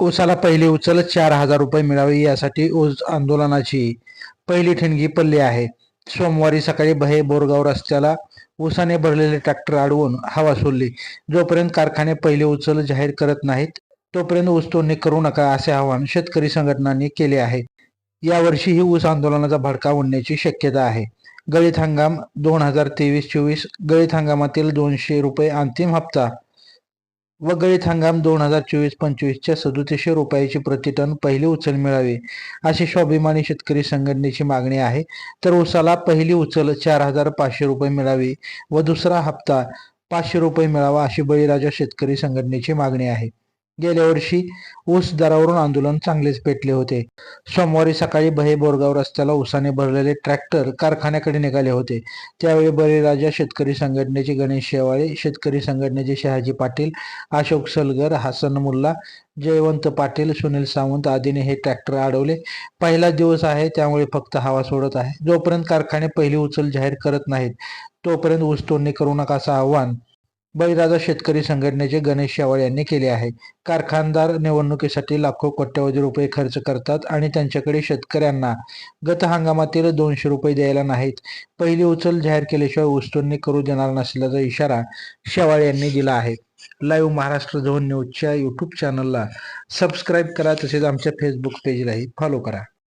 ऊसाला पहिली उचल चार हजार रुपये मिळावे यासाठी ऊस आंदोलनाची पहिली ठिणगी पडली आहे. सोमवारी सकाळी बहे बोरगाव रस्त्याला ऊसाने भरलेले ट्रॅक्टर अडवून हवा सोडली. जोपर्यंत कारखाने पहिले उचल जाहीर करत नाहीत तोपर्यंत ऊस तोडणी करू नका असे आवाहन शेतकरी संघटनांनी केले आहे. यावर्षी ही ऊस आंदोलनाचा भडका उडण्याची शक्यता आहे. गळीत हंगाम दोन हजार तेवीस चोवीस गळीत हंगामातील दोनशे रुपये अंतिम हप्ता व गळीत हंगाम दोन हजार चोवीस पंचवीसच्या सदोतीसशे रुपयाची प्रतिटन पहिली उचल मिळावी अशी स्वाभिमानी शेतकरी संघटनेची मागणी आहे. तर उसाला पहिली उचल चार हजार पाचशे रुपये मिळावी व दुसरा हप्ता पाचशे रुपये मिळावा अशी बळीराजा शेतकरी संघटनेची मागणी आहे. गेल्या वर्षी ऊस दरावरून आंदोलन चांगलेच पेटले होते. सोमवारी सकाळी बहे बोरगाव रस्त्याला ऊसाने भरलेले ट्रॅक्टर कारखान्याकडे निघाले होते. त्यावेळी बळीराजा शेतकरी संघटनेचे गणेश शेवाळे शेतकरी संघटनेचे शहाजी पाटील अशोक सलगर हसन मुल्ला जयवंत पाटील सुनील सावंत आदीने हे ट्रॅक्टर अडवले. पहिला दिवस आहे त्यामुळे फक्त हवा सोडत आहे. जोपर्यंत कारखाने पहिली उचल जाहीर करत नाहीत तोपर्यंत ऊस तोडणी करू नका असं आव्हान बळीराजा शेतकरी संघटनेचे गणेश शेवाळ यांनी केले आहे. कारखानदार निवडणुकीसाठी लाखो कोट्यवधी रुपये खर्च करतात आणि त्यांच्याकडे शेतकऱ्यांना गत हंगामातील दोनशे रुपये द्यायला नाहीत. पहिली उचल जाहीर केल्याशिवाय वस्तूंनी करू देणार नसल्याचा इशारा शेवाळ यांनी दिला आहे. लाईव्ह महाराष्ट्र झोन न्यूजच्या यूट्यूब चॅनलला सबस्क्राईब करा तसेच आमच्या फेसबुक पेजलाही फॉलो करा.